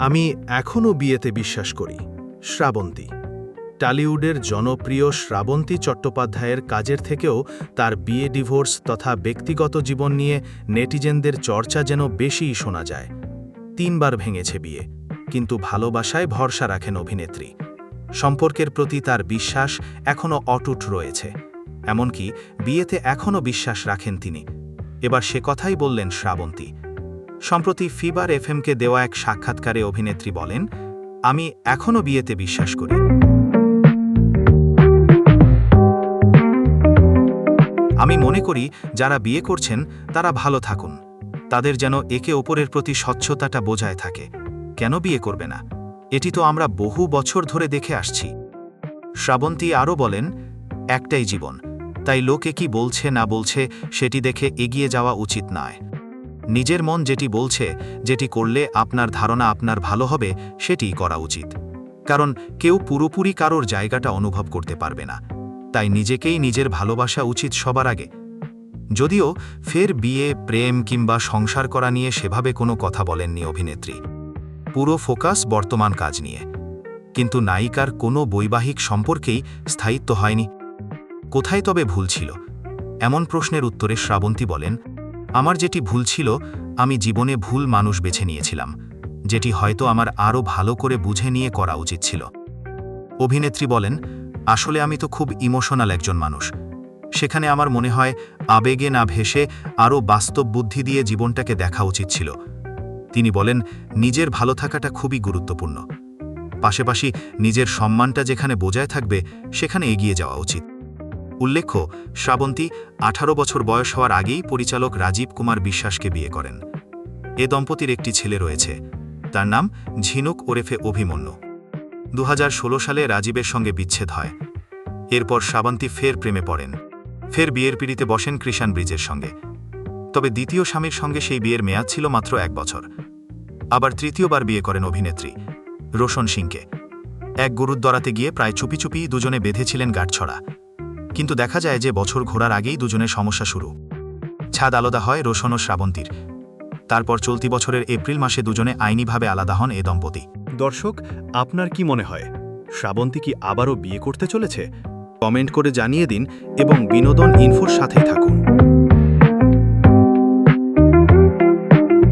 আমি এখনও বিয়েতে বিশ্বাস করি, শ্রাবন্তী। টালিউডের জনপ্রিয় শ্রাবন্তী চট্টোপাধ্যায়ের কাজের থেকেও তার বিয়ে, ডিভোর্স তথা ব্যক্তিগত জীবন নিয়ে নেটিজেনদের চর্চা যেন বেশিই শোনা যায়। তিনবার ভেঙেছে বিয়ে, কিন্তু ভালোবাসায় ভরসা রাখেন অভিনেত্রী। সম্পর্কের প্রতি তার বিশ্বাস এখনও অটুট রয়েছে। এমনকি বিয়েতে এখনও বিশ্বাস রাখেন তিনি। এবার সে কথাই বললেন শ্রাবন্তী সম্প্রতি ফিবার এফএমকে দেওয়া এক সাক্ষাৎকারে অভিনেত্রী বলেন, আমি এখনও বিয়েতে বিশ্বাস করি। আমি মনে করি, যারা বিয়ে করছেন, তারা ভালো থাকুন। তাদের যেন একে অপরের প্রতি স্বচ্ছতাটা বোঝায় থাকে। কেন বিয়ে করবে না? এটি তো আমরা বহু বছর ধরে দেখে আসছি। শ্রাবন্তী আরও বলেন, একটাই জীবন। তাই লোকে কি বলছে না বলছে, সেটি দেখে এগিয়ে যাওয়া উচিত নয়। নিজের মন যেটি বলছে, যেটি করলে আপনার ধারণা আপনার ভালো হবে, সেটিই করা উচিত। কারণ কেউ পুরোপুরি কারোর জায়গাটা অনুভব করতে পারবে না। তাই নিজেকেই নিজের ভালোবাসা উচিত সবার আগে। যদিও ফের বিয়ে, প্রেম কিংবা সংসার করা নিয়ে সেভাবে কোনো কথা বলেননি অভিনেত্রী। পুরো ফোকাস বর্তমান কাজ নিয়ে। কিন্তু নায়িকার কোনো বৈবাহিক সম্পর্কেই স্থায়িত্ব হয়নি। কোথায় তবে ভুল ছিল? এমন প্রশ্নের উত্তরে শ্রাবন্তী বলেন আমার যেটি ভুল ছিল, আমি জীবনে ভুল মানুষ বেছে নিয়েছিলাম, যেটি হয়তো আমার আরও ভালো করে বুঝে নিয়ে করা উচিত ছিল। অভিনেত্রী বলেন, আসলে আমি তো খুব ইমোশনাল একজন মানুষ। সেখানে আমার মনে হয়, আবেগে না ভেসে আরও বাস্তব বুদ্ধি দিয়ে জীবনটাকে দেখা উচিত ছিল। তিনি বলেন, নিজের ভালো থাকাটা খুবই গুরুত্বপূর্ণ। পাশাপাশি নিজের সম্মানটা যেখানে বজায় থাকবে, সেখানে এগিয়ে যাওয়া উচিত। উল্লেখ্য, শ্রাবন্তী আঠারো বছর বয়স হওয়ার আগেই পরিচালক রাজীব কুমার বিশ্বাসকে বিয়ে করেন। এ দম্পতির একটি ছেলে রয়েছে। তার নাম ঝিনুক ওরেফে অভিমন্যু। দু হাজার ষোলো সালে রাজীবের সঙ্গে বিচ্ছেদ হয়। এরপর শ্রাবন্তী ফের প্রেমে পড়েন। ফের বিয়ের পিড়িতে বসেন কৃষাণ ব্রিজের সঙ্গে। তবে দ্বিতীয় স্বামীর সঙ্গে সেই বিয়ের মেয়াদ ছিল মাত্র এক বছর। আবার তৃতীয়বার বিয়ে করেন অভিনেত্রী রোশন সিংকে। এক গুরুদ্বারাতে গিয়ে প্রায় চুপি চুপি দুজনে বেঁধেছিলেন গাঁটছড়া। কিন্তু দেখা যায় যে বছর ঘোরার আগেই দুজনের সমস্যা শুরু। ছাদ আলাদা হয় রোশন ও শ্রাবন্তীর। তারপর চলতি বছরের এপ্রিল মাসে দুজনে আইনিভাবে আলাদা হন এ দম্পতি। দর্শক, আপনার কি মনে হয়? শ্রাবন্তী কি আবারও বিয়ে করতে চলেছে? কমেন্ট করে জানিয়ে দিন এবং বিনোদন ইনফোর সাথেই থাকুন।